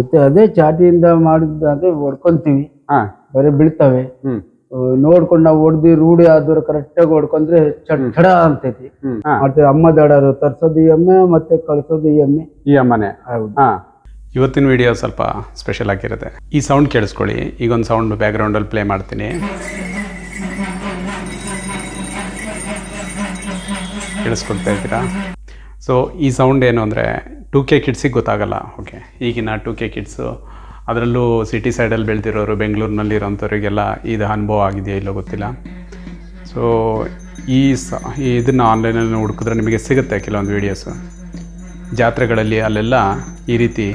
ಮತ್ತೆ ಅದೇ ಚಾಟಿಯಿಂದ ಮಾಡಿದ್ರೆ ಹೊಡ್ಕೊಂತೀವಿ. ಹಾ. ಬರೀ ಬೀಳ್ತವೆ. ಹ್ಮ್. ನೋಡ್ಕೊಂಡು ನಾವು ಹೊಡ್ದು ರೂಢಿ ಆದ್ರೆ ಕರೆಕ್ಟಾಗಿ ಹೊಡ್ಕೊಂಡ್ರೆ ಚಡ ಅಂತೈತಿ. ಮತ್ತೆ ಅಮ್ಮ ದಡರು ತರ್ಸೋದು ಈ ಎಮ್ಮೆ ಮತ್ತೆ ಕಳ್ಸೋದು ಈ ಎಮ್ಮೆ. ಈ ಅಮ್ಮನೆ ಹೌದು. ಹಾ. ಇವತ್ತಿನ ವಿಡಿಯೋ ಸ್ವಲ್ಪ ಸ್ಪೆಷಲ್ ಆಗಿರುತ್ತೆ. ಈ ಸೌಂಡ್ ಕೇಳಿಸ್ಕೊಳ್ಳಿ. ಈಗ ಒಂದು ಸೌಂಡ್ ಬ್ಯಾಕ್ಗ್ರೌಂಡಲ್ಲಿ ಪ್ಲೇ ಮಾಡ್ತೀನಿ. ಕೇಳಿಸ್ಕೊಳ್ತಾ ಇದ್ದೀರಾ? ಸೊ ಈ ಸೌಂಡ್ ಏನು ಅಂದರೆ ಟೂ ಕೆ ಕಿಡ್ಸಿಗೆ ಗೊತ್ತಾಗಲ್ಲ. ಓಕೆ ಈಗಿನ ಟೂ ಕೆ ಕಿಡ್ಸು ಅದರಲ್ಲೂ ಸಿಟಿ ಸೈಡಲ್ಲಿ ಬೆಳೆದಿರೋರು ಬೆಂಗಳೂರಿನಲ್ಲಿ ಇರೋಂಥವ್ರಿಗೆಲ್ಲ ಇದು ಅನುಭವ ಆಗಿದೆಯಾ ಇಲ್ಲೋ ಗೊತ್ತಿಲ್ಲ. ಸೊ ಈ ಸ ಇದನ್ನು ಆನ್ಲೈನಲ್ಲಿ ಹುಡುಕಿದ್ರೆ ನಿಮಗೆ ಸಿಗುತ್ತೆ ಕೆಲವೊಂದು ವೀಡಿಯೋಸು ಜಾತ್ರೆಗಳಲ್ಲಿ ಅಲ್ಲೆಲ್ಲ ಈ ರೀತಿ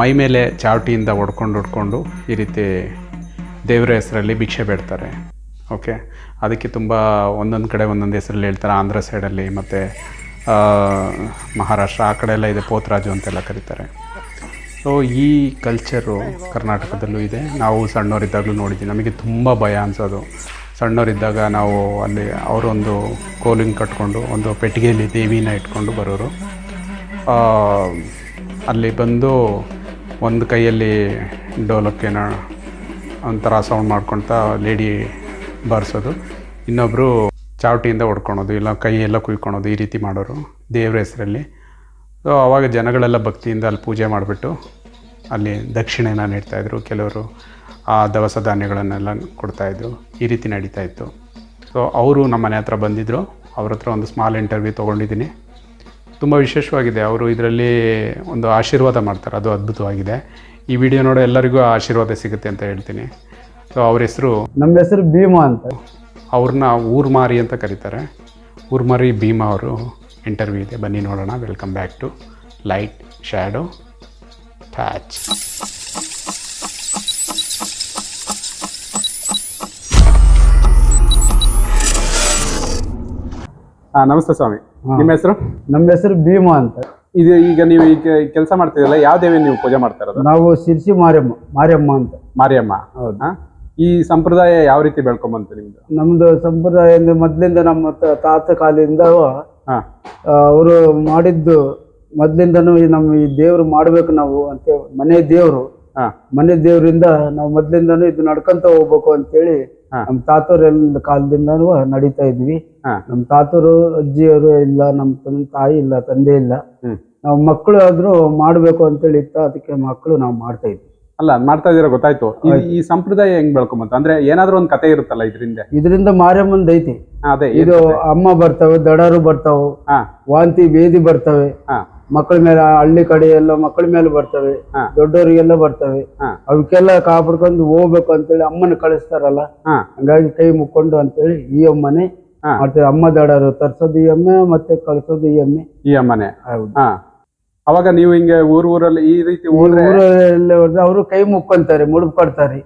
ಮೈ ಮೇಲೆ ಚಾವಟಿಯಿಂದ ಹೊಡ್ಕೊಂಡು ಹೊಡ್ಕೊಂಡು ಈ ರೀತಿ ದೇವರ ಹೆಸರಲ್ಲಿ ಭಿಕ್ಷೆ ಬೇಡ್ತಾರೆ. ಓಕೆ ಅದಕ್ಕೆ ತುಂಬ ಒಂದೊಂದು ಕಡೆ ಒಂದೊಂದು ಹೆಸರಲ್ಲಿ ಹೇಳ್ತಾರೆ. ಆಂಧ್ರ ಸೈಡಲ್ಲಿ ಮತ್ತು ಮಹಾರಾಷ್ಟ್ರ, ಆ ಕಡೆ ಎಲ್ಲ ಇದೆ, ಪೋತ್ರಾಜು ಅಂತೆಲ್ಲ ಕರೀತಾರೆ. ಸೊ ಈ ಕಲ್ಚರು ಕರ್ನಾಟಕದಲ್ಲೂ ಇದೆ. ನಾವು ಸಣ್ಣವರಿದ್ದಾಗಲೂ ನೋಡಿದ್ದೀವಿ ನಮಗೆ ತುಂಬ ಭಯ ಅನ್ಸೋದು. ಸಣ್ಣವರಿದ್ದಾಗ ನಾವು ಅಲ್ಲಿ ಅವರೊಂದು ಕೋಲಿಂಗ್ ಕಟ್ಕೊಂಡು, ಒಂದು ಪೆಟ್ಟಿಗೆಯಲ್ಲಿ ದೇವಿನ ಇಟ್ಕೊಂಡು ಬರೋರು. ಅಲ್ಲಿ ಬಂದು ಒಂದು ಕೈಯಲ್ಲಿ ಡೋಲಕ್ಕೇನ ಒಂಥರ ಸೌಂಡ್ ಮಾಡ್ಕೊಳ್ತಾ ಲೇಡಿ ಬಾರಿಸೋದು. ಇನ್ನೊಬ್ಬರು ಚಾವಟಿಯಿಂದ ಹೊಡ್ಕೊಳೋದು, ಇಲ್ಲ ಕೈಯೆಲ್ಲ ಕುಯ್ಕೊಳೋದು ಈ ರೀತಿ ಮಾಡೋರು ದೇವ್ರ ಹೆಸರಲ್ಲಿ. ಸೊ ಆವಾಗ ಜನಗಳೆಲ್ಲ ಭಕ್ತಿಯಿಂದ ಅಲ್ಲಿ ಪೂಜೆ ಮಾಡಿಬಿಟ್ಟು ಅಲ್ಲಿ ದಕ್ಷಿಣೆನ ನೀಡ್ತಾಯಿದ್ರು ಕೆಲವರು ಆ ದವಸ ಧಾನ್ಯಗಳನ್ನೆಲ್ಲ ಕೊಡ್ತಾಯಿದ್ರು ಈ ರೀತಿ ನಡೀತಾ ಇತ್ತು. ಸೊ ಅವರು ನಮ್ಮ ಮನೆ ಹತ್ರ ಬಂದಿದ್ದರು ಅವ್ರ ಹತ್ರ ಒಂದು ಸ್ಮಾಲ್ ಇಂಟರ್ವ್ಯೂ ತೊಗೊಂಡಿದ್ದೀನಿ. ತುಂಬ ವಿಶೇಷವಾಗಿದೆ. ಅವರು ಇದರಲ್ಲಿ ಒಂದು ಆಶೀರ್ವಾದ ಮಾಡ್ತಾರೆ. ಅದು ಅದ್ಭುತವಾಗಿದೆ. ಈ ವಿಡಿಯೋ ನೋಡೋ ಎಲ್ಲರಿಗೂ ಆಶೀರ್ವಾದ ಸಿಗುತ್ತೆ ಅಂತ ಹೇಳ್ತೀನಿ. ಸೊ ಅವ್ರ ಹೆಸರು ನಮ್ಮ ಹೆಸರು ಭೀಮಾ ಅಂತ. ಅವ್ರನ್ನ ಊರ್ಮಾರಿ ಅಂತ ಕರೀತಾರೆ. ಊರ್ಮಾರಿ ಭೀಮಾ ಅವರು ಇಂಟರ್ವ್ಯೂ ಇದೆ. ಬನ್ನಿ ನೋಡೋಣ. Welcome back to light shadow touch namaste ಸ್ವಾಮಿ. ನಿಮ್ಮ ಹೆಸರು? ನಮ್ಮ ಹೆಸರು ಭೀಮಾ ಅಂತ. ಇದು ಈಗ ನೀವು ಈಗ ಕೆಲಸ ಮಾಡ್ತಿರಲ್ಲ ಯಾವ ದೇವಿ ನೀವು ಪೂಜೆ ಮಾಡ್ತಾ ಇರೋದು? ನಾವು ಶಿರ್ಸಿ ಮಾರಿಯಮ್ಮ ಮಾರಿಯಮ್ಮ ಅಂತ. ಮಾರಿಯಮ್ಮ. ಹೌದಾ? ಈ ಸಂಪ್ರದಾಯ ಯಾವ ರೀತಿ ಬೆಳ್ಕೊಂಬಂತು ನಿಮ್ದು? ನಮ್ದು ಸಂಪ್ರದಾಯ ಅಂದ್ರೆ ಮೊದ್ಲಿಂದ ನಮ್ಮ ತ- ತಾತ ಕಾಲದಿಂದ ಹಾ. ಅವರು ಮಾಡಿದ್ದು ಮೊದ್ಲಿಂದನೂ ಈ ನಮ್ಮ ಈ ದೇವ್ರು ಮಾಡ್ಬೇಕು ನಾವು ಅಂತ ಮನೆ ದೇವ್ರು. ಹಾ. ಮನೆ ದೇವ್ರಿಂದ ನಾವು ಮೊದ್ಲಿಂದನೂ ಇದು ನಡ್ಕೊಂತ ಹೋಗ್ಬೇಕು ಅಂತೇಳಿ ಹಾ. ನಮ್ಮ ತಾತೋರೆಲ್ಲ ಕಾಲದಿಂದನೂ ನಡೀತಾ ಇದ್ವಿ. ಹಾ. ನಮ್ಮ ತಾತರು ಅಜ್ಜಿಯವರು ಇಲ್ಲ ನಮ್ಮ ತಂದೆ ತಾಯಿ ಇಲ್ಲ ತಂದೆ ಇಲ್ಲ. ಹ್ಮ್. ನಾವು ಮಕ್ಕಳು ಆದ್ರೂ ಮಾಡ್ಬೇಕು ಅಂತೇಳಿ ಇತ್ತ ಅದಕ್ಕೆ ಮಕ್ಕಳು ನಾವು ಮಾಡ್ತಾ ಇದ್ವಿ. ಅಲ್ಲ ಮಾಡ್ತಾ ಇದೀರ ಗೊತ್ತಾಯ್ತು. ಈ- ಈ ಸಂಪ್ರದಾಯ ಹೆಂಗ್ ಬೆಳ್ಕೊಂಬಂತ? ಅಂದ್ರೆ ಏನಾದ್ರೂ ಒಂದ್ ಕತೆ ಇರುತ್ತಲ್ಲ ಇದರಿಂದ? ಇದರಿಂದ ಮಾರಮ್ಮಂದ್ ಐತಿ. ಅದೇ ಇದು ಅಮ್ಮ ಬರ್ತವೆ ದಡರು ಬರ್ತಾವೆ ಹಾ. ವಾಂತಿ ಬೇದಿ ಬರ್ತವೆ ಹಾ. ಮಕ್ಕಳ ಮೇಲೆ ಹಳ್ಳಿ ಕಡೆ ಎಲ್ಲ ಮಕ್ಕಳ ಮೇಲೆ ಬರ್ತವೆ ಹಾ. ದೊಡ್ಡವರಿಗೆಲ್ಲ ಬರ್ತವೆ. ಹಾ. ಅವಕ್ಕೆಲ್ಲ ಕಾಪಾಡ್ಕೊಂಡು ಹೋಗ್ಬೇಕು ಅಂತೇಳಿ ಅಮ್ಮನ ಕಳಿಸ್ತಾರಲ್ಲ ಹಾ. ಹಂಗಾಗಿ ಕೈ ಮುಕ್ಕೊಂಡು ಅಂತೇಳಿ ಈ ಅಮ್ಮನೆ ಹಾ. ಅಮ್ಮ ದಡರು ತರ್ಸೋದು ಈ ಎಮ್ಮೆ ಮತ್ತೆ ಕಳ್ಸೋದು ಈ ಅಮ್ಮೆ. ಈ ಅಮ್ಮನೆ. ಹೌದು. ಹಾ. ಅವಾಗ ನೀವು ಹಿಂಗೆ ಊರ್ ಊರಲ್ಲಿ ಈ ರೀತಿ ಹೋದ್ರೆ ಅವರು ಕೈ ಮುಕ್ಕೊಂತಾರೆ ಮುಳುಗ್ಕೊಡ್ತಾರೆ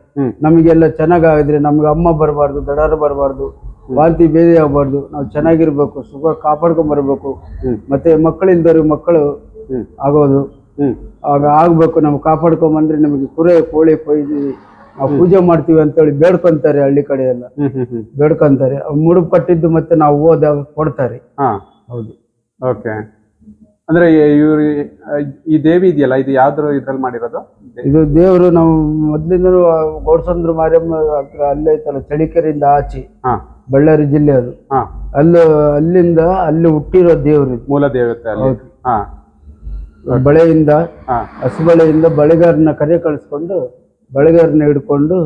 ನಮಗೆಲ್ಲ ಚೆನ್ನಾಗಾಗಿದ್ರೆ ನಮ್ಗೆ ಅಮ್ಮ ಬರಬಾರ್ದು ದಡಾರ ಬರಬಾರ್ದು ವಾಂತಿ ಬೇದಿ ಆಗಬಾರ್ದು. ನಾವು ಚೆನ್ನಾಗಿರ್ಬೇಕು ಸುಖ ಕಾಪಾಡ್ಕೊಂಡ್ ಬರ್ಬೇಕು ಮತ್ತೆ ಮಕ್ಕಳಿಲ್ದವ್ರಿಗೆ ಮಕ್ಕಳು ಆಗೋದು. ಆಗ ಆಗ್ಬೇಕು ನಮ್ಗೆ ಕಾಪಾಡ್ಕೊಂಬಂದ್ರೆ ನಮಗೆ ಕುರೆ ಕೋಳಿ ಕೊಯ್ದು ನಾವು ಪೂಜೆ ಮಾಡ್ತೀವಿ ಅಂತೇಳಿ ಬೇಡ್ಕೊಂತಾರೆ ಹಳ್ಳಿ ಕಡೆ ಎಲ್ಲ. ಬೇಡ್ಕೊಂತಾರೆ. ಮುಡುಪ್ ಕಟ್ಟಿದ್ದು ಮತ್ತೆ ನಾವು ಓದ ಕೊಡ್ತಾರೆ. ಹೌದು. ಓಕೆ. ಅಂದ್ರೆ ಇವ್ರು ಈ ದೇವಿ ಇದೆಯಲ್ಲ ಇದು ಯಾವ್ದ್ರ ಇದ್ರಲ್ಲಿ ಮಾಡಿರೋದು? ಇದು ದೇವರು ನಾವು ಮೊದ್ಲಿಂದ ಗೌಡ್ಸಂದ್ರ ಮಾರಿಯಮ್ಮ ಹತ್ರ ಅಲ್ಲೇ ಐತಲ್ಲ ಚಳಿಕೆರೆಯಿಂದ ಆಚೆ ಹಾ. ಬಳ್ಳಾರಿ ಜಿಲ್ಲೆ ಅದು. ಹಾ. ಅಲ್ಲಿ ಅಲ್ಲಿಂದ ಅಲ್ಲಿ ಹುಟ್ಟಿರೋ ದೇವ್ರು ಇದು. ಮೂಲ ದೇವತೆ ಅಲ್ಲಿ. ಹೌದು. ಹಾ. ಬಳೆಯಿಂದ ಹಾ. ಹಸುಬಳೆಯಿಂದ ಬಳೆಗಾರನ ಕರೆ ಕಳಿಸ್ಕೊಂಡು ಬಳೆಗಾರನ ಹಿಡ್ಕೊಂಡು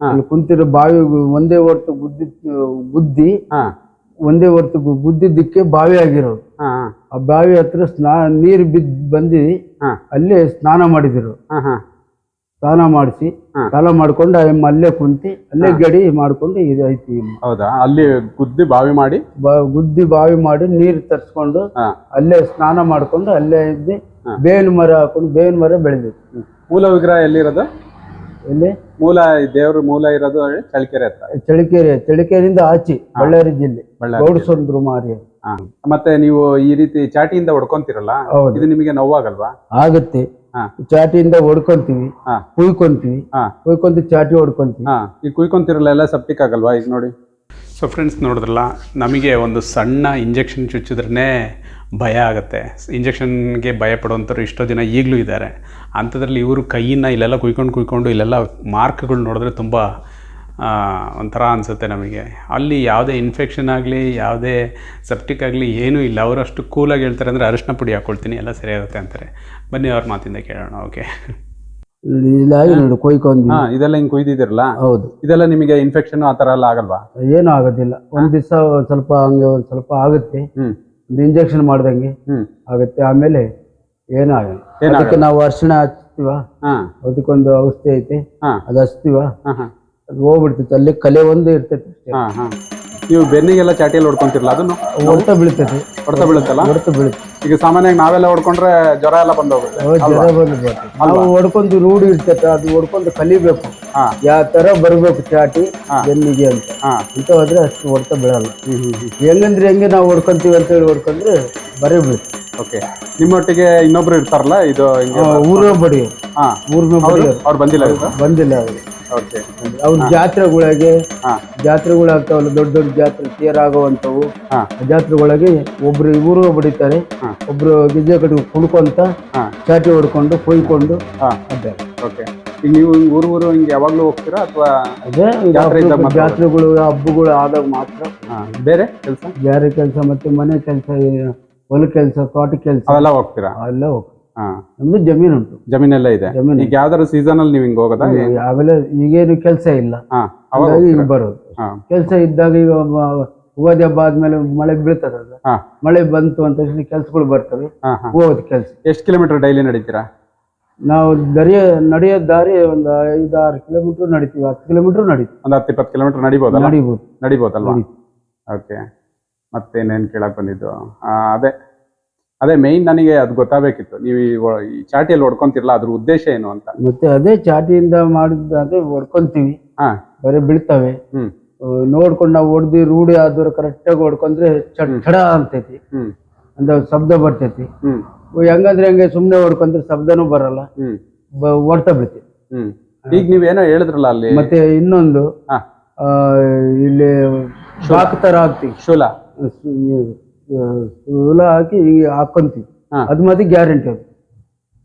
ಹಾ. ಅಲ್ಲಿ ಕುಂತಿರೋ ಬಾವಿ ಒಂದೇ ಹೊರತು ಬುದ್ಧಿ ಬುದ್ಧಿ ಹಾ. ಒಂದೇ ಹೊರ್ತು ಗುದ್ದಿದ್ದಕ್ಕೆ ಬಾವಿ ಆಗಿರೋದು ಆ ಬಾವಿ ಹತ್ರ ಸ್ನಾ ನೀರು ಬಿದ್ದು ಬಂದು ಅಲ್ಲೇ ಸ್ನಾನ ಮಾಡಿದ್ರು. ಸ್ನಾನ ಮಾಡಿಸಿ. ಸ್ನಾನ ಮಾಡ್ಕೊಂಡು ಅಲ್ಲೇ ಕುಂತಿ ಅಲ್ಲೇ ಗಡಿ ಮಾಡ್ಕೊಂಡು ಇದೈತಿ ಹೌದಾ? ಅಲ್ಲಿ ಗುದ್ದಿ ಬಾವಿ ಮಾಡಿ? ಗುದ್ದಿ ಬಾವಿ ಮಾಡಿ ನೀರು ತರ್ಸ್ಕೊಂಡು ಅಲ್ಲೇ ಸ್ನಾನ ಮಾಡ್ಕೊಂಡು ಅಲ್ಲೇ ಇದ್ದು ಬೇವಿನ ಮರ ಹಾಕೊಂಡು ಬೇವಿನ ಮರ ಬೆಳೆದಿತ್ತು. ಮೂಲ ವಿಗ್ರಹ ಎಲ್ಲಿರೋದು? ಇಲ್ಲಿ? ಮೂಲ ದೇವ್ರ ಮೂಲ ಇರೋದು ಚಳಿಕೆರೆ ಹತ್ರ. ಚಳಿಕೆರೆ ಚಳಿಕೆರೆಯಿಂದ ಆಚೆ ಬಳ್ಳಾರಿ ಜಿಲ್ಲೆ ಬಳ್ಳಾರಿ ಗೌಡಸಂದ್ರು ಮಾರಿ ಹಾ. ಮತ್ತೆ ನೀವು ಈ ರೀತಿ ಚಾಟಿಯಿಂದ ಹೊಡ್ಕೊಂತಿರಲ್ಲ? ಹೌದು. ಇದು ನಿಮಗೆ ನೋವಾಗಲ್ವಾ? ಆಗುತ್ತೆ. ಹಾ. ಚಾಟಿಯಿಂದ ಹೊಡ್ಕೊಂತೀವಿ ಹಾ. ಕುಯ್ಕೊಂತೀವಿ ಹಾ. ಕುಯ್ಕೊಂತ ಚಾಟಿ ಹೊಡ್ಕೊಂತೀವಿ. ಹಾ. ಈಗ ಕುಯ್ಕೊಂತಿರಲ್ಲ ಎಲ್ಲ ಸಪ್ಟಿಕ್ ಆಗಲ್ವಾ ಈಗ ನೋಡಿ? ಸೊ ಫ್ರೆಂಡ್ಸ್ ನೋಡಿದ್ರಲ್ಲ ನಮಗೆ ಒಂದು ಸಣ್ಣ ಇಂಜೆಕ್ಷನ್ ಚುಚ್ಚಿದ್ರೇ ಭಯ ಆಗುತ್ತೆ. ಇಂಜೆಕ್ಷನ್ಗೆ ಭಯ ಪಡುವಂಥವ್ರು ಎಷ್ಟೋ ದಿನ ಈಗಲೂ ಇದ್ದಾರೆ. ಅಂಥದ್ರಲ್ಲಿ ಇವರು ಕೈಯಿಂದ ಇಲ್ಲೆಲ್ಲ ಕುಯ್ಕೊಂಡು ಕುಯ್ಕೊಂಡು ಇಲ್ಲೆಲ್ಲ ಮಾರ್ಕ್ಗಳು ನೋಡಿದ್ರೆ ತುಂಬ ಒಂಥರ ಅನಿಸುತ್ತೆ ನಮಗೆ. ಅಲ್ಲಿ ಯಾವುದೇ ಇನ್ಫೆಕ್ಷನ್ ಆಗಲಿ ಯಾವುದೇ ಸೆಪ್ಟಿಕ್ ಆಗಲಿ ಏನೂ ಇಲ್ಲ. ಅವರು ಅಷ್ಟು ಕೂಲಾಗಿ ಹೇಳ್ತಾರೆ ಅಂದರೆ ಅರಿಶಿನ ಪುಡಿ ಹಾಕ್ಕೊಳ್ತೀನಿ ಎಲ್ಲ ಸರಿಯಾಗುತ್ತೆ ಅಂತಾರೆ. ಬನ್ನಿ ಅವ್ರ ಮಾತಿಂದ ಕೇಳೋಣ ಓಕೆ. ಕೊಯ್ಕೊಂಡು. ಹಾಂ ಇದೆಲ್ಲ ಹಿಂಗೆ ಕುಯ್ದಿದ್ದೀರಲ್ಲ? ಹೌದು. ಇದೆಲ್ಲ ನಿಮಗೆ ಇನ್ಫೆಕ್ಷನ್ ಆ ಥರ ಎಲ್ಲ ಆಗಲ್ವಾ? ಏನೂ ಆಗೋದಿಲ್ಲ. ಒಂದು ದಿವಸ ಸ್ವಲ್ಪ ಹಂಗೆ ಒಂದು ಸ್ವಲ್ಪ ಆಗುತ್ತೆ. ಹ್ಞೂ ಒಂದು ಇಂಜೆಕ್ಷನ್ ಮಾಡ್ದಂಗೆ ಆಗುತ್ತೆ. ಆಮೇಲೆ ಏನಾಗಲ್ಲ. ಅದಕ್ಕೆ ನಾವು ಅರ್ಶಿಣ ಹಚ್ತೀವ? ಹಾಂ. ಅದಕ್ಕೊಂದು ಔಷಧಿ ಐತೆ. ಹಾಂ. ಅದು ಹಚ್ತೀವ? ಅದು ಹೋಗ್ಬಿಡ್ತಿತ್ತು ಅಲ್ಲಿ ಕಲೆ ಒಂದು ಇರ್ತೈತೆ ನೀವು ಬೆನ್ನಿಗೆಲ್ಲ ಚಾಟಿಯಲ್ಲಿ ಹೊಡ್ಕೊಂತಿರಲ್ಲ ಅದನ್ನು ಹೊಡೆತ ಬೀಳ್ತೈತಿ ಹೊಡೆತ ಬೀಳುತ್ತಲ್ಲ? ಹೊಡೆತ ಬೀಳುತ್ತೆ. ಈಗ ಸಾಮಾನ್ಯವಾಗಿ ನಾವೆಲ್ಲ ಹೊಡ್ಕೊಂಡ್ರೆ ಜ್ವರ ಎಲ್ಲ ಬಂದೋಗುತ್ತೆ ಜ್ವರ ಬಂದು ಬರ್ತೈತೆ ನಾವು ಹೊಡ್ಕೊಂಡು ರೂಢಿ ಇರ್ತೈತೆ ಅದು ಹೊಡ್ಕೊಂಡು ಕಲಿಬೇಕು. ಹಾಂ. ಯಾವ ತರ ಬರಬೇಕು ಚಾಟಿ ಬೆನ್ನಿಗೆ ಅಂತ. ಹಾಂ. ಅಂತ ಹೋದ್ರೆ ಅಷ್ಟು ಹೊಡೆತ ಬೀಳಲ್ಲ. ಹೆಂಗಂದ್ರೆ ಹೆಂಗೆ ನಾವು ಹೊಡ್ಕೊಂತೀವಿ ಅಂತ ಹೇಳಿ ಹೊಡ್ಕೊಂಡ್ರೆ ಬರೀ ಬೀಳುತ್ತೆ. ಓಕೆ ನಿಮ್ಮೊಟ್ಟಿಗೆ ಇನ್ನೊಬ್ರು ಇರ್ತಾರಲ್ಲ ಇದು ಹಿಂಗೆ ಊರ ಬಡಿ ಹಾಂ. ಊರ್ನ ಬಡಿಯೋರು ಅವ್ರು ಬಂದಿಲ್ಲ ಬಂದಿಲ್ಲ ಅವರು. ಓಕೆ ಅವ್ರ ಜಾತ್ರೆಗಳಾಗೆ ಹಾ. ಜಾತ್ರೆಗಳು ಆಗ್ತಾವಲ್ಲ ದೊಡ್ಡ ದೊಡ್ಡ ಜಾತ್ರೆ ತೇರ್ ಆಗುವಂಥವು ಜಾತ್ರೆಗಳಾಗಿ ಆ ಜಾತ್ರೆಗಳಿಗೆ ಒಬ್ರು ಇವರು ಬಡಿತಾರೆ ಹಾ. ಒಬ್ರು ಗಿಜ್ಜೆ ಕಡೆ ಕುಣ್ಕೊಂತ ಹಾ. ಚಾಟಿ ಹೊಡ್ಕೊಂಡು ಕೊಯ್ಕೊಂಡು ಹಾಂ. ಅಡ್ಡಾಡ ಓಕೆ ಈಗ ನೀವು ಹಿಂಗ್ ಊರು ಊರು ಹಿಂಗೆ ಯಾವಾಗಲೂ ಹೋಗ್ತೀರಾ ಅಥವಾ ಅದೇ ಈಗ ಜಾತ್ರೆ ಇದ್ದಾಗ ಅಪರೂಪ ಮಾತ್ರ ಜಾತ್ರೆಗಳು ಹಬ್ಬಗಳು ಆದಾಗ ಮಾತ್ರ. ಹಾಂ. ಬೇರೆ ಕೆಲಸ? ಬೇರೆ ಕೆಲಸ ಮತ್ತೆ ಮನೆ ಕೆಲಸ ಹೊಲ ಕೆಲಸ ತೋಟ ಕೆಲಸ. ಅವೆಲ್ಲ ಹೋಗ್ತೀರಾ? ಎಲ್ಲ ಹೋಗ್ತೀವಿ ಹಾಂ. ನಮ್ದು ಜಮೀನು ಉಂಟು ಜಮೀನೆಲ್ಲ ಇದೆ. ಜಮೀನು. ಈಗ ಯಾವ್ದಾದ್ರು ಸೀಸನಲ್ಲಿ ನೀವು ಹಿಂಗ್ ಹೋಗೋದಾ? ಆಮೇಲೆ ಈಗೇನು ಕೆಲಸ ಇಲ್ಲ. ಹಾಂ ಅವಾಗ ಹಾಗಾಗಿ ಈಗ ಬರೋದು. ಹಾ. ಕೆಲಸ ಇದ್ದಾಗ ಈಗ ಮ- ಯುಗಾದಿ ಹಬ್ಬ ಆದ್ಮೇಲೆ ಮಳೆ ಬೀಳ್ತದಲ್ಲ ಹಾಂ. ಮಳೆ ಬಂತು ಅಂತ ತಕ್ಷಣ ಕೆಲ್ಸಗಳು ಬರ್ತವೆ. ಹಾ ಹಾಂ. ಹೋಗೋದು ಕೆಲಸ. ಎಷ್ಟು ಕಿಲೋಮೀಟರ್ ಡೈಲಿ ನಡೀತೀರಾ? ನಾವು ದರಿಯ ನಡೆಯೋ ದಾರಿ ಒಂದು ಐದು ಆರು ಕಿಲೋಮೀಟರ್ ನಡಿತೀವಿ. ಹತ್ತು ಕಿಲೋಮೀಟರ್ ನಡೀತೀವಿ. ಒಂದು ಹತ್ತು ಇಪ್ಪತ್ತು ಕಿಲೋಮೀಟರ್ ನಡಿಬೋದಲ್ಲ? ನಡಿಬೋದು. ನಡಿಬೋದಲ್ವಾ? ಓಕೆ ಮತ್ತೇನೇನು ಕೇಳಕ್ ಬಂದಿದ್ದು? ಅದೇ ಅದೇ ಮೇಯ್ನ್ ನನಗೆ ಅದು ಗೊತ್ತಾಗಬೇಕಿತ್ತು. ನೀವು ಈ ಒ- ಈ ಚಾಟಿಯಲ್ಲಿ ಹೊಡ್ಕೊಂತಿರಲ್ಲ ಅದ್ರ ಉದ್ದೇಶ ಏನು ಅಂತ. ಮತ್ತೆ ಅದೇ ಚಾಟಿಯಿಂದ ಮಾಡಿದ್ರೆ ಹೊಡ್ಕೊಂತೀವಿ. ಹಾ. ಬರೀ ಬೀಳ್ತವೆ. ಹ್ಮ್. ನೋಡ್ಕೊಂಡು ನಾವು ಹೊಡೆದು ರೂಢಿ ಕರೆಕ್ಟ್ ಕರೆಕ್ಟಾಗಿ ಹೊಡ್ಕೊಂಡ್ರೆ ಚಡ ಅಂತೈತಿ. ಹ್ಮ್. ಅಂದ್ರೆ ಶಬ್ದ ಬರ್ತೈತಿ. ಹ್ಮ್. ಹೆಂಗಂದ್ರೆ ಹಂಗೆ ಸುಮ್ನೆ ಹೊಡ್ಕೊಂಡ್ರೆ ಶಬ್ದನೂ ಬರಲ್ಲ. ಹ್ಮ್. ಬ- ಹೊಡ್ತಾ ಬೀಳ್ತೀವಿ ಹ್ಮ್. ಈಗ ನೀವೇನೋ ಹೇಳಿದ್ರಲ್ಲ ಅಲ್ಲಿ? ಮತ್ತೆ ಇನ್ನೊಂದು ಹಾ. ಆ, ಇಲ್ಲಿ ಬಾಕ್ ತರ ಹಾಕ್ತಿವಿ ಶೂಲ. ಹುಲ ಹಾಕಿ ಹೀಗೆ ಹಾಕೊಂತೀವಿ. ಹಾ. ಅದು ಮತ್ತೆ ಗ್ಯಾರಂಟಿ ಅದು.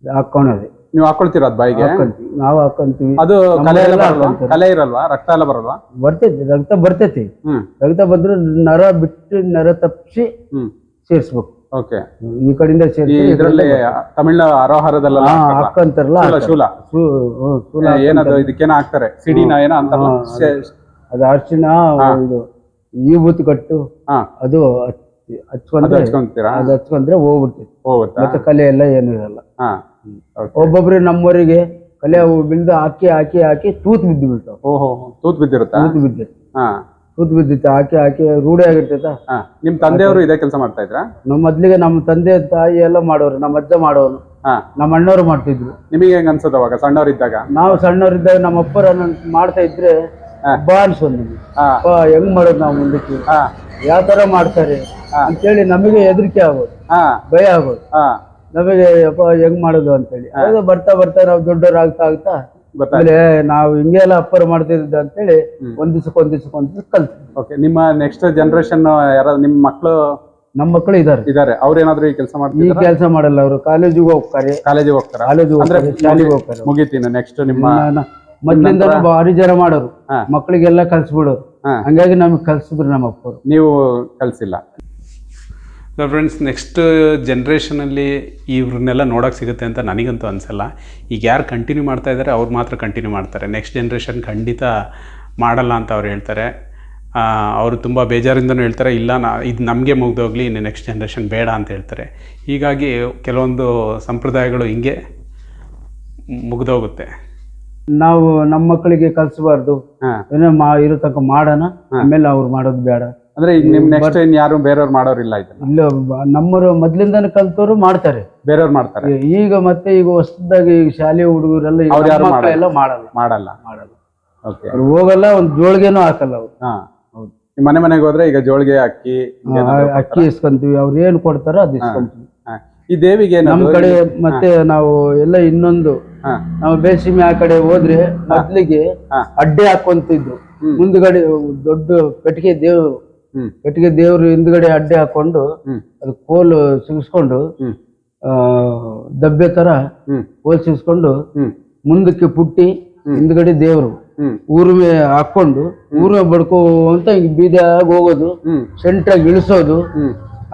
ಹಾಕೊಳೋದೆ. ನೀವು ಹಾಕೊಳ್ತೀರ ಅದ್ ಬಾಯಿಗೆ? ಹಾಕೊಂತೀವಿ. ನಾವು ಹಾಕೊಂತೀವಿ. ಅದು ಕಲೆ ಎಲ್ಲ ಬರಲ್ವಾ? ಹಾಕೊಂತಾರೆ. ಕಲೆ ಇರಲ್ವಾ? ರಕ್ತ ಎಲ್ಲ ಬರಲ್ವಾ? ಬರ್ತೈತಿ. ರಕ್ತ ಬರ್ತೈತಿ. ಹ್ಮ್. ರಕ್ತ ಬಂದ್ರೆ ನರ ಬಿಟ್ಟು ನರ ತಪ್ಪಿಸಿ ಹ್ಮ್. ಸೇರಿಸ್ಬೇಕು. ಓಕೆ. ಈ ಕಡೆಯಿಂದ ಈ ಸೇರಿಸಿ ಇದ್ರಲ್ಲಿ ತಮಿಳ್ನ ಆರೋಹಾರದಲ್ಲ ಹಾ ಹಾಕೊಂತಾರಲ್ಲ? ಶೂಲ ಶೂಲ. ಹ್ಮ್, ಶೂಲ ಏನದು? ಇದಕ್ಕೇನೋ ಹಾಕ್ತಾರೆ. ಸಿಡಿನ ಏನೋ ಅಂತ ಅದು. ಅರ್ಶಿನ ಇದು. ಈ ಬೂತ್ ಕಟ್ಟು ಹಾ. ಅದು ಹಚ್- ಅದು ಹಚ್ಕೊಂಡ್ರೆ ಹಚ್ಕೊಂತೀರಾ ಅದು ಹಚ್ಕೊಂಡ್ರೆ ಹೋಗ್ಬಿಡ್ತೈತಿ ಹೋಗುತ್ತಾ? ಮತ್ತೆ ಕಲೆ ಎಲ್ಲ ಏನು ಇರಲ್ಲ. ಒಬ್ಬೊಬ್ರು ನಮ್ಮವರಿಗೆ ಕಲೆ ಬಿಲ್ದು ಹಾಕಿ ಹಾಕಿ ಹಾಕಿ ತೂತ್ ಬಿದ್ದು ಬಿಡ್ತಾವ ಓಹೋ. ತೂತ್ ಬಿದ್ದಿರುತ್ತಾ? ತೂತ್ ಬಿದ್ದೆ ಹಾ. ತೂತ್ ಬಿದ್ದಿತ್ತು. ಹಾಕಿ ಹಾಕಿ ರೂಢಿ ಆಗಿರ್ತೈತ. ನಿಮ್ ತಂದೆಯವರು ಇದೇ ಕೆಲಸ ಮಾಡ್ತಾ ಇದ್ರ? ನಮ್ಮ ಮೊದ್ಲಿಗೆ ನಮ್ಮ ತಂದೆ ತಾಯಿ ಎಲ್ಲ ಮಾಡೋರು. ನಮ್ಮ ಅಜ್ಜ ಮಾಡೋನು. ಹಾ. ನಮ್ಮ ಅಣ್ಣವ್ರು ಮಾಡ್ತಿದ್ರು. ನಿಮಗೆ ಹೆಂಗ್ ಅನ್ಸೋದು ಅವಾಗ ಸಣ್ಣವರಿದ್ದಾಗ ನಾವು ಸಣ್ಣವರಿದ್ದಾಗ ನಮ್ಮ ಅಪ್ಪರ ಮಾಡ್ತಾ ಇದ್ರೆ ಬಾ ಅನ್ಸೋದು ನಮ್ಗೆ ಹಾ ಹೆಂಗ್ ಮಾಡೋದು ನಾವು ಮುಂದಕ್ಕೆ? ಯಾವ ತರ ಮಾಡ್ತಾರೆ? ಅಂತೇಳಿ ನಮಗೆ ಹೆದರಿಕೆ ಆಗೋದು. ಭಯ ಆಗೋದು. ನಮಗೆ ಅಪ್ಪ ಹೆಂಗ್ ಮಾಡೋದು? ಅಂತೇಳಿ. ಅದು ಬರ್ತಾ ಬರ್ತಾ ನಾವು ದೊಡ್ಡವ್ರು ಆಗ್ತಾ ಆಗ್ತಾ ಆಮೇಲೆ ನಾವು ಹಿಂಗೆಲ್ಲ ಅಪ್ಪರ್ ಮಾಡ್ತಿದ್ದ ಅಂತೇಳಿ ಒಂದ್ ದಿವ್ಸಕ್ಕೆ ಒಂದ್ ದಿವ್ಸಕ್ಕೆ ಒಂದ್ ದಿವ್ಸ ಕಲ್ತು ಓಕೆ ನಿಮ್ಮ ನೆಕ್ಸ್ಟ್ ಜನರೇಷನ್ ಯಾರಾದ್ರು ನಿಮ್ ಮಕ್ಳು? ನಮ್ಮ ಮಕ್ಕಳು ಇದಾರೆ. ಇದಾರೆ. ಅವ್ರೇನಾದ್ರೂ ಈ ಕೆಲಸ ಈ ಮಾಡ್ತಿದ್ರ ಕೆಲಸ ಮಾಡಲ್ಲ ಅವರು. ಕಾಲೇಜಿಗೆ ಹೋಗ್ತಾರೆ. ಕಾಲೇಜಿಗೆ ಹೋಗ್ತಾರೆ? ಕಾಲೇಜಿಗೆ ಹೋಗ್ತಾರೆ ಶಾಲೆಗೆ ಹೋಗ್ತಾರೆ ಮುಗಿತೀನಿ ನೆಕ್ಸ್ಟ್ ನಿಮ್ಮ ಮೊದ್ಲಿಂದ ಭಾರಿ ಜನ ಮಾಡೋರು. ಹಾ. ಮಕ್ಕಳಿಗೆಲ್ಲ ಕಲ್ಸ್ಬಿಡೋರು. ಹಾ. ಹಂಗಾಗಿ ನಮಗೆ ಕಲ್ಸಿದ್ರು ನಮ್ಮ ಅಪ್ಪರು. ನೀವು ಕಲ್ಸಿಲ್ಲ. ಸೊ ಫ್ರೆಂಡ್ಸ್ ನೆಕ್ಸ್ಟ್ ಜನ್ರೇಷನಲ್ಲಿ ಇವ್ರನ್ನೆಲ್ಲ ನೋಡೋಕೆ ಸಿಗುತ್ತೆ ಅಂತ ನನಗಂತೂ ಅನಿಸಲ್ಲ. ಈಗ ಯಾರು ಕಂಟಿನ್ಯೂ ಮಾಡ್ತಾ ಇದ್ದಾರೆ ಅವ್ರು ಮಾತ್ರ ಕಂಟಿನ್ಯೂ ಮಾಡ್ತಾರೆ. ನೆಕ್ಸ್ಟ್ ಜನ್ರೇಷನ್ ಖಂಡಿತ ಮಾಡಲ್ಲ ಅಂತ ಅವ್ರು ಹೇಳ್ತಾರೆ. ಅವರು ತುಂಬ ಬೇಜಾರಿಂದನೂ ಹೇಳ್ತಾರೆ ಇಲ್ಲ ನಾ ಇದು ನಮಗೆ ಮುಗ್ದೋಗ್ಲಿ ಇನ್ನು ನೆಕ್ಸ್ಟ್ ಜನ್ರೇಷನ್ ಬೇಡ ಅಂತ ಹೇಳ್ತಾರೆ. ಹೀಗಾಗಿ ಕೆಲವೊಂದು ಸಂಪ್ರದಾಯಗಳು ಹಿಂಗೆ ಮುಗ್ದೋಗುತ್ತೆ. ನಾವು ನಮ್ಮ ಮಕ್ಕಳಿಗೆ ಕಲ್ಸಬಾರ್ದು. ಏನೋ ಮಾ ಇರೋ ತನಕ ಮಾಡೋಣ. ಆಮೇಲೆ ಅವ್ರು ಮಾಡೋದು ಬೇಡ. ಅಂದ್ರೆ ಈಗ ನೆಕ್ಸ್ಟ್ ಟೈಮ್ ಯಾರು ಬೇರೆಯವ್ರು ಮಾಡೋರಿಲ್ಲ ಇಲ್ಲ ಬ- ನಮ್ಮರು ಮೊದ್ಲಿಂದಾನು ಕಲ್ತವ್ರು ಮಾಡ್ತಾರೆ. ಬೇರೆಯವ್ರು ಮಾಡ್ತಾರೆ. ಈಗ ಮತ್ತೆ ಈಗ ಹೊಸದಾಗಿ ಈಗ ಶಾಲೆ ಹುಡುಗರೆಲ್ಲ ಈಗ ಅವ್ರು ಯಾರು ನಮ್ಮ ಮಕ್ಕಳೆಲ್ಲ ಮಾಡಲ್ಲ. ಮಾಡಲ್ಲ. ಮಾಡಲ್ಲ. ಓಕೆ ಅವ್ರು ಹೋಗಲ್ಲ ಒಂದ್ ಜೋಳಿಗೆನೂ ಹಾಕಲ್ಲ ಅವ್ರು. ಹಾ. ಈ ಮನೆ ಮನೆಗೆ ಹೋದ್ರೆ ಈಗ ಜೋಳಿಗೆ ಅಕ್ಕಿ ಅಕ್ಕಿ ಇಸ್ಕೊಂತೀವಿ. ಅವ್ರು ಏನ್ ಕೊಡ್ತಾರೋ ಅದು ಇಸ್ಕೊಂತೀವಿ. ಹಾ. ಈ ದೇವಿಗೆ ಏನದು? ನಮ್ ಕಡೆ ಮತ್ತೆ ನಾವು ಎಲ್ಲ ಇನ್ನೊಂದು ನಾವು ಬೇಸಿಮೆ ಆ ಕಡೆ ಹೋದ್ರೆ ಮೊದ್ಲಿಗೆ. ಅಡ್ಡೆ ಹಾಕೊಂತಿದ್ರು. ಮುಂದ್ಗಡೆ ದೊಡ್ಡ ಪೆಟ್ಟಿಗೆ ದೇವ್ರು ಪೆಟ್ಟಿಗೆ ದೇವ್ರು ಹಿಂದ್ಗಡೆ ಅಡ್ಡೆ ಹಾಕೊಂಡು ಅದು ಕೋಲು ಸಿಗಿಸ್ಕೊಂಡು ದಬ್ಬೆ ತರ ಕೋಲ್ ಸಿಗಿಸ್ಕೊಂಡು ಮುಂದಕ್ಕೆ ಪುಟ್ಟಿ ಹಿಂದ್ಗಡೆ ದೇವ್ರು. ಊರ್ಮೆ ಹಾಕೊಂಡು ಊರ್ಮೆ ಬಡ್ಕೋ ಅಂತ ಹಿಂಗ್ ಬೀದಿಯಾಗ ಹೋಗೋದು ಸೆಂಟ್ರಾಗಿ ಇಳಿಸೋದು.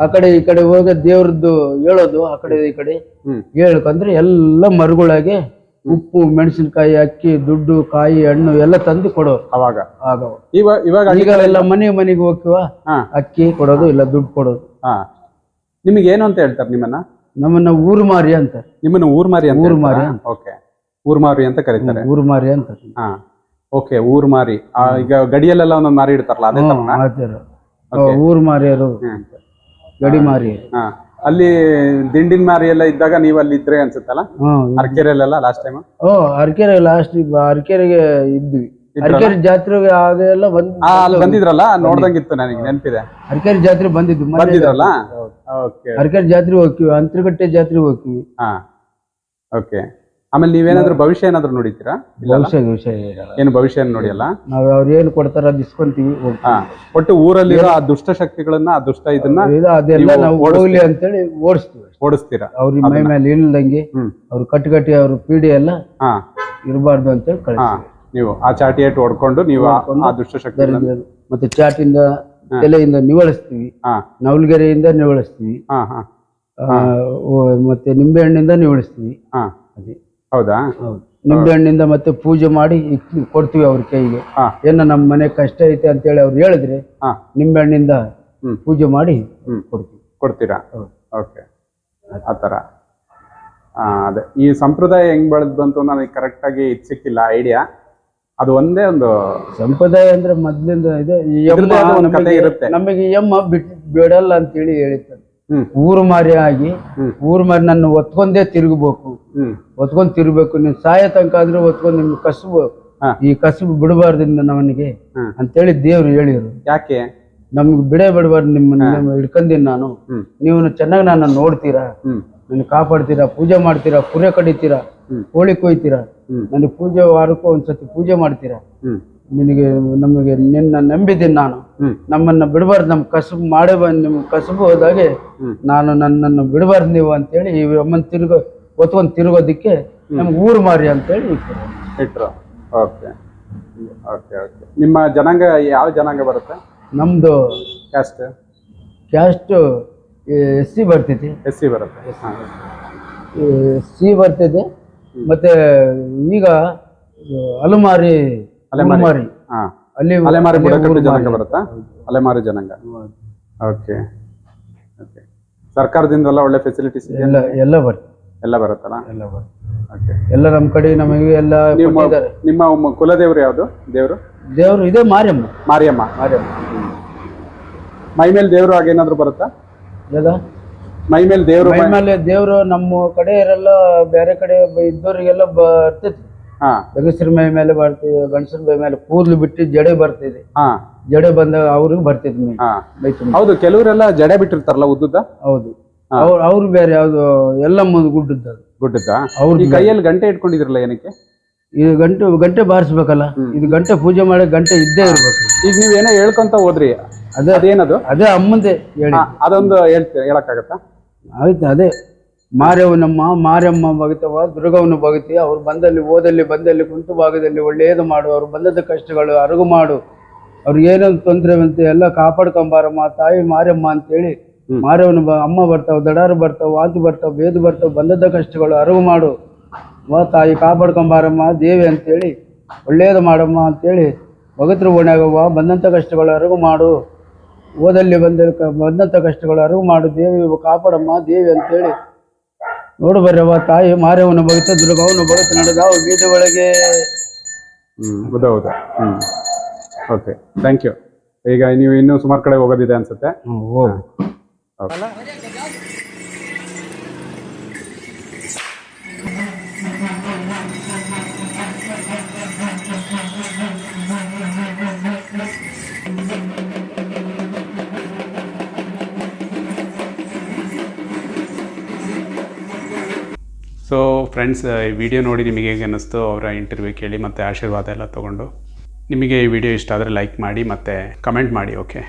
ಆ ಕಡೆ ಈ ಕಡೆ ಹೋಗ ದೇವ್ರದ್ದು ಹೇಳೋದು ಆ ಕಡೆ ಈ ಕಡೆ ಹೇಳ್ಕಂದ್ರೆ ಎಲ್ಲ ಮರುಗಳಾಗೆ ಉಪ್ಪು ಮೆಣಸಿನಕಾಯಿ ಅಕ್ಕಿ ದುಡ್ಡು ಕಾಯಿ ಹಣ್ಣು ಎಲ್ಲ ತಂದು ಕೊಡೋರು ಅವಾಗ. ಇವಾಗ ಇವಾಗ ಈಗ ಎಲ್ಲ ಮನೆ ಮನೆಗೆ ಹೋಗ್ತೀವ? ಹಾ. ಅಕ್ಕಿ ಕೊಡೋದು ಇಲ್ಲ ದುಡ್ಡು ಕೊಡೋದು. ಹಾ. ನಿಮಗೆ ಏನು ಅಂತ ಹೇಳ್ತಾರೆ ನಿಮ್ಮನ್ನ? ನಮ್ಮನ್ನ ಊರು ಮಾರಿ ಅಂತ. ನಿಮ್ಮನ್ನ ಊರು ಮಾರಿ ಅಂತ ಊರ್ ಮಾರಿ ಓಕೆ. ಊರು ಮಾರಿ ಅಂತ ಕರೀತಾರೆ. ಊರು ಮಾರಿ ಅಂತ. ಹಾ. ಓಕೆ ಊರು ಮಾರಿ ಆ, ಈಗ ಗಡಿಯಲ್ಲೆಲ್ಲ ಒಂದೊಂದು ಮಾರಿ ಇಡ್ತಾರಲ್ಲ ಅದೇ ಊರು ಮಾರಿಯರು ಗಡಿ ಮಾರಿ ಹಾ. ಅಲ್ಲಿ ದಿಂಡಿನ ಮಾರಿ ಎಲ್ಲ ಇದ್ದಾಗ ನೀವು ಅಲ್ಲಿ ಇದ್ರೆ ಅನ್ಸುತ್ತಲ್ಲ? ಅರ್ಕೆರೆಲ್ಲ ಲಾಸ್ಟ್ ಟೈಮ್ ಓ ಅರ್ಕೆರೆ ಲಾಸ್ಟ್ ಅರ್ಕೆರೆಗೆ ಇದ್ವಿ. ಅರ್ಕೆರೆ ಜಾತ್ರೆಗೆ ಆಗೆಲ್ಲ ಬಂದ್ ಅಲ್ಲಿ ಬಂದಿದ್ರಲ್ಲ? ನೋಡ್ದಂಗಿತ್ತು ನನಗೆ ನೆನಪಿದೆ. ಅರ್ಕೆರೆ ಜಾತ್ರೆ ಬಂದಿದ್ದು ಬಂದಿದ್ರಲ್ಲ. ಓಕೆ. ಅರಕೆರೆ ಜಾತ್ರೆ ಹೋಗ್ತೀವಿ ಅಂತರಗಟ್ಟೆ ಜಾತ್ರೆ ಹೋಗ್ತೀವಿ. ಹಾ. ಓಕೆ. ಆಮೇಲೆ ನೀವೇನಾದ್ರೂ ಭವಿಷ್ಯ ಏನಾದ್ರು ನೋಡಿತೀರಾ ಭವಿಷ್ಯ ಇರಲ್ಲ. ಏನು ಭವಿಷ್ಯ ಏನ್ ನೋಡಿಯಲ್ಲ? ನಾವ್ ಅವ್ರು ಏನು ಕೊಡ್ತಾರ ದಿಸ್ಕೊಂತೀವಿ ಇಸ್ಕೊಂತೀವಿ ಹೋಗ್ತೀವಿ. ಹಾ. ಒಟ್ಟು ಊರಲ್ಲಿರೋ ಆ ದುಷ್ಟ ಶಕ್ತಿಗಳನ್ನ ಆ ದುಷ್ಟ ಇದನ್ನ ಇದು ಅದೆಲ್ಲ ನೀವು ನಾವು ಓಡಿಸ್ತೀವಿ. ಹೋಗ್ಲಿ ಅಂತೇಳಿ ಓಡಿಸ್ತೀವಿ ಓಡಿಸ್ತೀರಾ? ಅವ್ರ ಮೈ ಮೇಲೆ ಇಲ್ದಂಗೆ ಹ್ಮ್. ಅವ್ರು ಕಟ್ಟಿ ಕಟ್ಟಿ ಅವ್ರ ಪೀಡಿ ಎಲ್ಲ ಹಾ. ಇರಬಾರ್ದು ಅಂತೇಳಿ ಹಾ. ಕಳಿಸ್ತೀವಿ. ನೀವು ಆ ಚಾಟಿ ಏಟ್ ಹೊಡ್ಕೊಂಡು ನೀವು ಆ- ಆ ದುಷ್ಟ ಶಕ್ತಿಗಳನ್ನ ಮತ್ತೆ ಚಾಟಿಂದ ತಲೆಯಿಂದ ನಿವಳಿಸ್ತೀವಿ ಹಾ. ನವಲಗೆರೆಯಿಂದ ನಿವಳಿಸ್ತೀವಿ ಹಾ ಹಾ. ಆ, ಓ- ಮತ್ತೆ ನಿಂಬೆಹಣ್ಣಿಂದ ನಿವಳಿಸ್ತೀವಿ ಹಾ. ಅದೇ. ಹೌದಾ? ನಿಂಬೆಹಣ್ಣಿಂದ ನಿಂಬೆ ಹಣ್ಣಿಂದ ಮತ್ತೆ ಪೂಜೆ ಮಾಡಿ ಇಕ್- ಕೊಡ್ತೀವಿ ಅವ್ರ ಕೈಗೆ. ಹಾ. ಏನೋ ನಮ್ಮ ಮನೆ ಕಷ್ಟ ಐತೆ ಅಂತ ಹೇಳಿ ಅವ್ರು ಹೇಳಿದ್ರೆ ಹಾ. ನಿಂಬೆ ಹಣ್ಣಿಂದ ಹ್ಮ್. ಪೂಜೆ ಮಾಡಿ ಹ್ಮ್. ಕೊಡ್ತೀವಿ. ಕೊಡ್ತೀರಾ? ಹೌದು. ಓಕೆ. ಆ ಥರ. ಆ, ಅದೇ. ಈ ಸಂಪ್ರದಾಯ ಹೆಂಗ್ ಬೆಳೆದ್ ಬಂತು ನನಗೆ ಕರೆಕ್ಟಾಗಿ ಇದು ಸಿಕ್ಕಿಲ್ಲ ಐಡಿಯಾ ಅದು ಒಂದೇ ಒಂದು ಸಂಪ್ರದಾಯ ಅಂದ್ರೆ ಮೊದ್ಲಿಂದ ಇದೆ. ಈ ಯಮ್ಮ ಇದ್ರದ್ದೇ ಆದ ಒಂದು ಕಥೆ ನಮಗೆ- ಇರುತ್ತೆ. ನಮಗೆ ಯಮ್ಮ ಬಿಟ್ ಬಿಡಲ್ಲ ಅಂತೇಳಿ ಹೇಳಿತ್ತು ಊರು ಮಾರಿ ಆಗಿ. ಊರು ಮಾರಿ ನನ್ನ ಒತ್ಕೊಂಡೇ ತಿರುಗಬೇಕು. ಒತ್ಕೊಂಡ್ ತಿರ್ಬೇಕು ನೀನ್ ಸಾಯ ತನಕ ಆದ್ರೆ ಒತ್ಕೊಂಡ್ ನಿಮ್ ಕಸುಬು. ಈ ಕಸುಬು ಬಿಡಬಾರ್ದು ನವನಿಗೆ ಅಂತ ಅಂತೇಳಿ ದೇವ್ರು ಹೇಳಿದ್ರು ಯಾಕೆ? ನಮ್ಗೆ ಬಿಡೇ ಬಿಡಬಾರ್ದು ನಿಮ್ಮನ್ನ ಹಿಡ್ಕೊಂಡಿನಿ ನಾನು. ನೀವು ಚೆನ್ನಾಗಿ ನನ್ನ ನೋಡ್ತೀರಾ? ನನ್ನ ಕಾಪಾಡ್ತೀರಾ? ಪೂಜೆ ಮಾಡ್ತೀರಾ? ಕುರೆ ಕಡಿತೀರಾ. ಕೋಳಿ ಕೊಯ್ತೀರಾ. ನನಗೆ ಪೂಜೆ ವಾರಕ್ಕೂ ಒಂದ್ಸತಿ ಪೂಜೆ ಮಾಡ್ತೀರಾ? ನಿನಗೆ ನಮಗೆ ನಿನ್ನ ನಂಬಿದ್ದೀನಿ ನಾನು. ನಮ್ಮನ್ನು ಬಿಡಬಾರ್ದು ನಮ್ಮ ಕಸುಬು ಮಾಡಿ ಬಂದು ನಿಮ್ಮ ಕಸುಬು ಹೋದಾಗೆ ನಾನು ನನ್ನನ್ನು ಬಿಡಬಾರ್ದು ನೀವು ಅಂತೇಳಿ ಈ ಅಮ್ಮನ ತಿರುಗೋ ಒತ್ಕೊಂಡು ತಿರುಗೋದಿಕ್ಕೆ ನಮ್ಗೆ ಊರು ಮಾರಿ ಅಂತೇಳಿ ಇಟ್ರು. ಇಟ್ರು. ಓಕೆ. Okay okay. ನಿಮ್ಮ ಜನಾಂಗ ಯಾವ ಜನಾಂಗ ಬರುತ್ತೆ? ನಮ್ದು ಕ್ಯಾಸ್ಟ್ ಕ್ಯಾಸ್ಟ್ ಎಸ್ ಸಿ ಬರ್ತೈತಿ. ಎಸ್ ಸಿ ಬರುತ್ತೆ ಎಸ್ ಸಿ ಬರ್ತೈತಿ. ಮತ್ತೆ ಈಗ ಅಲಮಾರಿ ಅಲೆಮಾರಿ. ಹಾ. ಅಲ್ಲಿ ಅಲೆಮಾರಿ ಬುಡಕಟ್ಟು ಜನಾಂಗ. ಬರುತ್ತಾ? ಅಲೆಮಾರಿ ಜನಾಂಗ. ಓಕೆ. ಓಕೆ. ಸರ್ಕಾರದಿಂದೆಲ್ಲ ಒಳ್ಳೆ ಫೆಸಿಲಿಟೀಸ್ ಎಲ್ಲ ಎಲ್ಲ ಬರ್ತದೆ ಎಲ್ಲ ಬರುತ್ತಲ್ಲ? ಎಲ್ಲ ಬರುತ್ತೆ. ಓಕೆ. ಎಲ್ಲ ನಮ್ಮ ಕಡೆ ನಮಗೆ ಎಲ್ಲ ನಿಮ್ಮ ಕೊಟ್ಟಿದ್ದಾರೆ. ನಿಮ್ಮ ಯಾವ್ದು ಕುಲದೇವರು ಯಾವುದು? ದೇವರು? ದೇವರು ಇದೆ ಮಾರಿಯಮ್ಮ. ಮಾರಿಯಮ್ಮ. ಮಾರಿಯಮ್ಮ. ಮೈ ಮೇಲೆ ದೇವರು ಹಾಗೇನಾದ್ರು ಬರುತ್ತಾ? ಯಾವ್ದ ಮೈ ಮೇಲೆ ದೇವರು ಮೈ ಮೇಲೆ ದೇವರು ನಮ್ಮ ಕಡೆ ಇರಲ್ಲ ಬೇರೆ ಕಡೆ ಬ- ಇದ್ದವ್ರಿಗೆಲ್ಲ ಬರ್ತೈತಿ. ಹಾ. ಗಂಡಸರ ಮೈ ಮೇಲೆ ಬರ್ತೀವಿ ಗಂಡಸರ ಮೈ ಮೇಲೆ ಕೂದಲು ಬಿಟ್ಟು ಜಡೆ ಬರ್ತಿದೆ. ಹಾ. ಜಡೆ ಬಂದಾಗ ಅವ್ರಿಗೆ ಬರ್ತಿದ್ವಿ ಮೈ ತುಂಬ. ಹೌದು ಕೆಲವರೆಲ್ಲ ಜಡೆ ಬಿಟ್ಟಿರ್ತಾರಲ್ಲ ಉದ್ದುದ್ದ? ಹೌದು. ಅವ್ರು ಅವ್ರು ಬೇರೆ ಯಾವ್ದು ಎಲ್ಲ ಮುಂದೆ ಗುಡ್ಡದ್ದು ಗುಡ್ಡದ್ದ? ಅವ್ರ ಕೈಯಲ್ಲಿ ಗಂಟೆ ಇಟ್ಕೊಂಡಿದ್ರಲ್ಲ ಏನಕ್ಕೆ? ಇದು ಗಂಟೆ ಗಂಟೆ ಬಾರಿಸ್ಬೇಕಲ್ಲ? ಇದು ಗಂಟೆ ಪೂಜೆ ಮಾಡಿ ಗಂಟೆ ಇದ್ದೇ ಇರ್ಬೇಕು. ಈಗ ನೀವ್ ಏನೋ ಹೇಳ್ಕೊಂತ ಹೋದ್ರಿ. ಅದೇ ಅದೇನದು? ಅದೇ ಅಮ್ಮಂದೆ ಹೇಳಿ. ಅದೊಂದು ಹೇಳ್ತೀರ ಹೇಳಕ್ಕಾಗತ್ತಾ? ಆಯ್ತು ಅದೇ. ಮಾರ್ಯವನಮ್ಮ ಮಾರಮ್ಮ ಭಗತವ ದುರ್ಗವನ್ನು ಭಗತಿ ಅವ್ರು ಬಂದಲ್ಲಿ ಓದಲ್ಲಿ ಬಂದಲ್ಲಿ ಕುಂತು ಭಾಗದಲ್ಲಿ ಒಳ್ಳೆಯದು ಮಾಡು ಅವ್ರು ಬಂದದ ಕಷ್ಟಗಳು ಅರಗು ಮಾಡು. ಅವ್ರಿಗೆ ಏನೊಂದು ತೊಂದರೆ ಅಂತ ಎಲ್ಲ ಕಾಪಾಡ್ಕೊಂಬಾರಮ್ಮ ತಾಯಿ ಮಾರಮ್ಮ ಅಂತೇಳಿ ಹೇಳಿ ಮಾರವನ ಬ ಅಮ್ಮ ಬರ್ತಾವ ದಡಾರು ಬರ್ತಾವ ವಾಂತಿ ಬರ್ತಾವ ಬೇದು ಬರ್ತಾವ ಬಂದದ ಕಷ್ಟಗಳು ಅರಗು ಮಾಡು. ವಾ ತಾಯಿ ಕಾಪಾಡ್ಕೊಂಬಾರಮ್ಮ ದೇವಿ ಅಂತೇಳಿ ಒಳ್ಳೆಯದು ಮಾಡಮ್ಮ ಅಂತೇಳಿ ಭಗತ್ರ ಓಣ್ಯಾಗವ್ವ ಬಂದಂಥ ಕಷ್ಟಗಳು ಅರಗು ಮಾಡು. ಓದಲ್ಲಿ ಬಂದ ಬಂದಂಥ ಕಷ್ಟಗಳು ಅರಿವು ಮಾಡು ದೇವಿ ಕಾಪಾಡಮ್ಮ ದೇವಿ ಅಂತೇಳಿ ನೋಡು ಬರ್ರವ್ವ ತಾಯಿ ಮಾರ್ಯವನ ಭಗತ ದುರ್ಗವನು ಭಗತ ನಡೆದಾವ ಬೀದಿ ಒಳಗೆ ಹ್ಮ್ ಹೌದಾ ಹೌದು ಹ್ಮ್. ಓಕೆ ಥ್ಯಾಂಕ್ ಯು ಈಗ ನೀವು ಇನ್ನೂ ಸುಮಾರು ಕಡೆ ಹೋಗೋದಿದೆ ಅನ್ಸುತ್ತೆ? ಹೋಗು. ಓಕೆ ಸೊ ಫ್ರೆಂಡ್ಸ್ ಈ ವಿಡಿಯೋ ನೋಡಿ ನಿಮಗೆ ಹೇಗೆ ಅನ್ನಿಸ್ತು ಅವರ ಇಂಟರ್ವ್ಯೂ ಕೇಳಿ ಮತ್ತು ಆಶೀರ್ವಾದ ಎಲ್ಲ ತೊಗೊಂಡು. ನಿಮಗೆ ಈ ವಿಡಿಯೋ ಇಷ್ಟ ಆದರೆ ಲೈಕ್ ಮಾಡಿ ಮತ್ತು ಕಮೆಂಟ್ ಮಾಡಿ ಓಕೆ